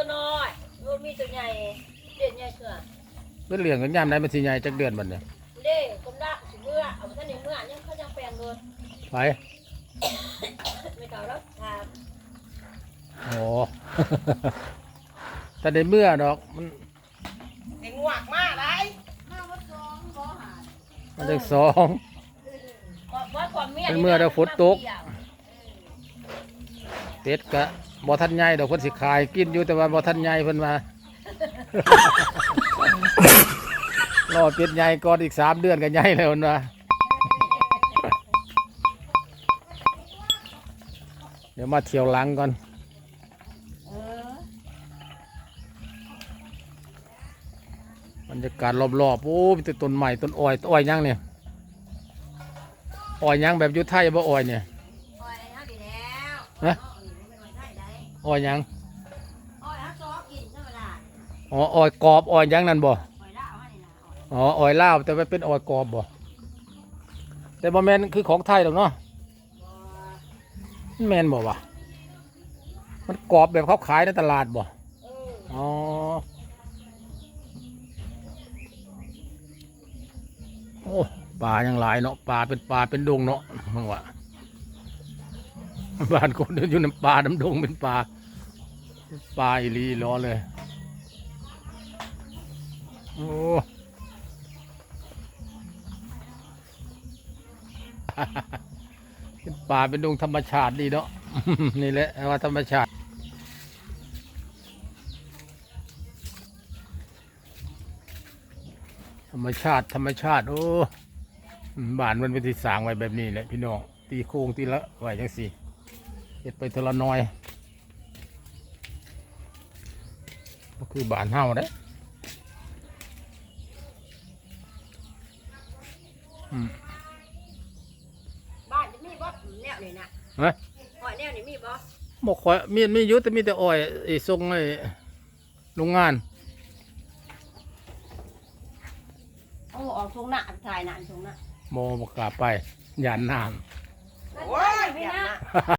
ตัวน้อยบ่มีตัวใหญ่เด่นใหญ่เสือเป็นเหลืองกันยามได้มันสิใหญ่จักเดือนบัดเนี่ยเด้กำลังสิเมื่อเอาท่านในเมื่อยังเขายังแปลงเลยไปไม่เก่าแล้วถามโอ้ แต่ในเมื่อดอกมันไอ้งวกมากไรมันได้สอง ว่าความเมียเป็นเมื่อเดี๋ยวฝนตก เป็ดกะ บ่ทันใหญ่ดอกเพิ่นสิขาย กินอยู่แต่ว่าบ่ทันใหญ่เพิ่นว่า รอเป็ดใหญ่ก่อนอีกสามเดือนก็ใหญ่แล้วเพิ่นว่าเดี๋ยวมาเที่ยวหลังก่อนเออบรรยากาศรอบๆโอ้มีแต่ต้นใหม่ต้นอ้อยต้นอ้อยยังเนี่ยอ้อยยังแบบอยุทธไทยบ่อ้อยเนี่ยปล่อยให้ดีแล้วฮะ ไม่น้อยได้ได้ อ้อยยังปล่อยให้ซอกินธรรมดาอ๋ออ้อยกรอบอ้อยยังนั่นบ่ปล่อยละเอาให้นี่นะเอาอ๋ออ้อยลาวแต่ว่าเป็นอ้อยกรอบบ่แต่บ่แม่นคือของไทยหรอกเนาะบ่แม่นบ่วะมันกรอบแบบเขาขายในตลาดบ่เอออ๋อโอ้ปลายังหลายเนาะปลาเป็นปลาเป็นดงเนาะมึงว่าบ้านคนเดินอยู่น้ำปลาน้ำดงเป็นปลา ปลาอีลีร้อเลย โอ้ป่าเป็นดงธรรมชาติดีเนาะนี่แหละว่าธรรมชาติ ธรรมชาติธรรมชาติ โอ้บ้านมันเป็นที่สางไว้แบบนี้แหละพี่น้องตีโค้งตีละไว้จังสิเฮ็ดไปเทละน้อย ก็คือบ้านเฮาเด้อืมบ้านจะมีบ่แนวนี่นะฮะปล่อยแนวนี่มีบ่บอกขอยมีมีอยุแต่มีแต่อ้อยไอ้ทรงไอ้โรงงานโอ้ออกทรงหน้าถ่ายหน้าทรงหน้าโมบอกกล้าไปยานน้โอ้ย ไม่เดี๋ยวนะนะ